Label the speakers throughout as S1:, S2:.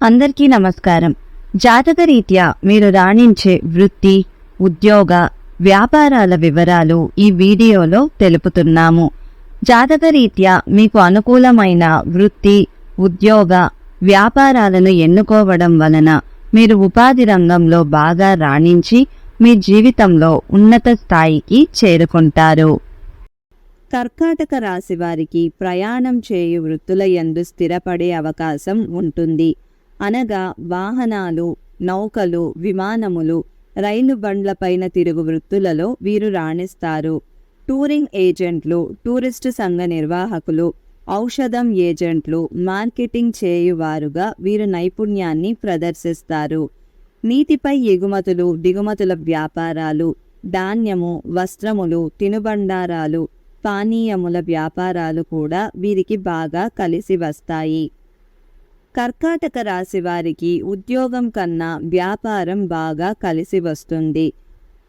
S1: అందరికీ నమస్కారం. జాతకరీత్యా మీరు రాణించే వృత్తి ఉద్యోగ వ్యాపారాల వివరాలు ఈ వీడియోలో తెలుపుతున్నాము. జాతకరీత్యా మీకు అనుకూలమైన వృత్తి ఉద్యోగ వ్యాపారాలను ఎన్నుకోవడం వలన మీరు ఉపాధి రంగంలో బాగా రాణించి మీ జీవితంలో ఉన్నత స్థాయికి చేరుకుంటారు. కర్కాటక రాశి వారికి ప్రయాణం చేయు వృత్తుల యందు స్థిరపడే అవకాశం ఉంటుంది. అనగా వాహనాలు నౌకలు విమానములు రైలు బండ్లపైన తిరుగు వృత్తులలో వీరు రాణిస్తారు. టూరింగ్ ఏజెంట్లు టూరిస్టు సంఘ నిర్వాహకులు ఔషధం ఏజెంట్లు మార్కెటింగ్ చేయువారుగా వీరు నైపుణ్యాన్ని ప్రదర్శిస్తారు. నీటిపై ఎగుమతులు దిగుమతుల వ్యాపారాలు ధాన్యము వస్త్రములు తినుబండారాలు పానీయముల వ్యాపారాలు కూడా వీరికి బాగా కలిసి వస్తాయి. కర్కాటక రాశి వారికి ఉద్యోగం కన్నా వ్యాపారం బాగా కలిసి వస్తుంది.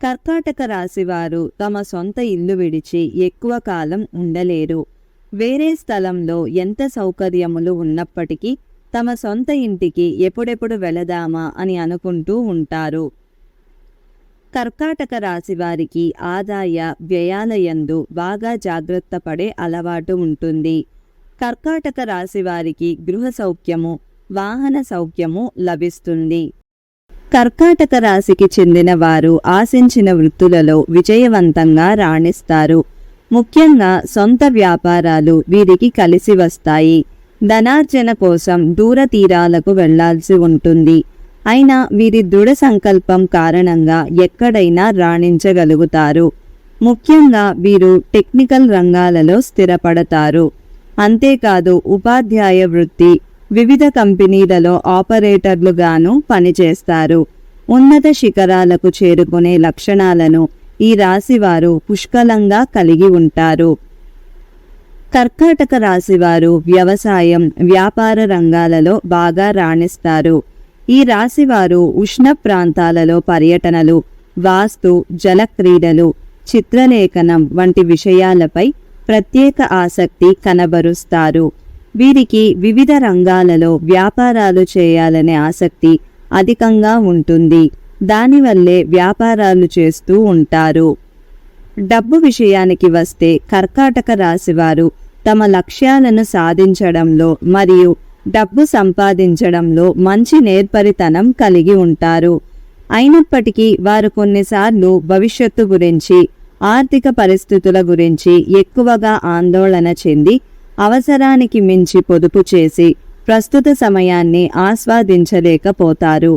S1: కర్కాటక రాశి వారు తమ సొంత ఇల్లు విడిచి ఎక్కువ కాలం ఉండలేరు. వేరే స్థలంలో ఎంత సౌకర్యములు ఉన్నప్పటికీ తమ సొంత ఇంటికి ఎప్పుడెప్పుడు వెళదామా అని అనుకుంటూ ఉంటారు. కర్కాటక రాశి వారికి ఆదాయ వ్యయాల యందు బాగా జాగ్రత్త పడే అలవాటు ఉంటుంది. కర్కాటక రాశి వారికి గృహ సౌఖ్యము వాహన సౌఖ్యము లభిస్తుంది. కర్కాటక రాశికి చెందిన వారు ఆశించిన వృత్తులలో విజయవంతంగా రాణిస్తారు. ముఖ్యంగా సొంత వ్యాపారాలు వీరికి కలిసి వస్తాయి. ధనార్జన కోసం దూర తీరాలకు వెళ్ళాల్సి ఉంటుంది. అయినా వీరి దృఢ సంకల్పం కారణంగా ఎక్కడైనా రాణించగలుగుతారు. ముఖ్యంగా వీరు టెక్నికల్ రంగాలలో స్థిరపడతారు. అంతేకాదు ఉపాధ్యాయ వృత్తి వివిధ కంపెనీలలో ఆపరేటర్లుగాను పనిచేస్తారు. ఉన్నత శిఖరాలకు చేరుకునే లక్షణాలను ఈ రాశివారు పుష్కలంగా కలిగి ఉంటారు. కర్కాటక రాశివారు వ్యవసాయం వ్యాపార రంగాలలో బాగా రాణిస్తారు. ఈ రాశివారు ఉష్ణ ప్రాంతాలలో పర్యటనలు వాస్తు జలక్రీడలు చిత్రలేఖనం వంటి విషయాలపై ప్రత్యేక ఆసక్తి కనబరుస్తారు. వీరికి వివిధ రంగాలలో వ్యాపారాలు చేయాలనే ఆసక్తి అధికంగా ఉంటుంది. దానివల్లే వ్యాపారాలు చేస్తూ ఉంటారు. డబ్బు విషయానికి వస్తే కర్కాటక రాశివారు తమ లక్ష్యాలను సాధించడంలో మరియు డబ్బు సంపాదించడంలో మంచి నేర్పరితనం కలిగి ఉంటారు. అయినప్పటికీ వారు కొన్నిసార్లు భవిష్యత్తు గురించి ఆర్థిక పరిస్థితుల గురించి ఎక్కువగా ఆందోళన చెంది అవసరానికి మించి పొదుపు చేసి ప్రస్తుత సమయాన్ని ఆస్వాదించలేకపోతారు.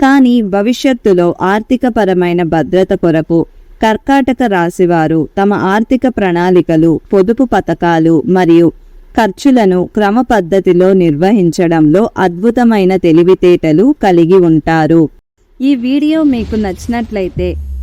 S1: కానీ భవిష్యత్తులో ఆర్థికపరమైన భద్రత కొరకు కర్కాటక రాశివారు తమ ఆర్థిక ప్రణాళికలు పొదుపు పథకాలు మరియు ఖర్చులను క్రమ పద్ధతిలో నిర్వహించడంలో అద్భుతమైన తెలివితేటలు కలిగి ఉంటారు. ఈ వీడియో మీకు నచ్చినట్లయితే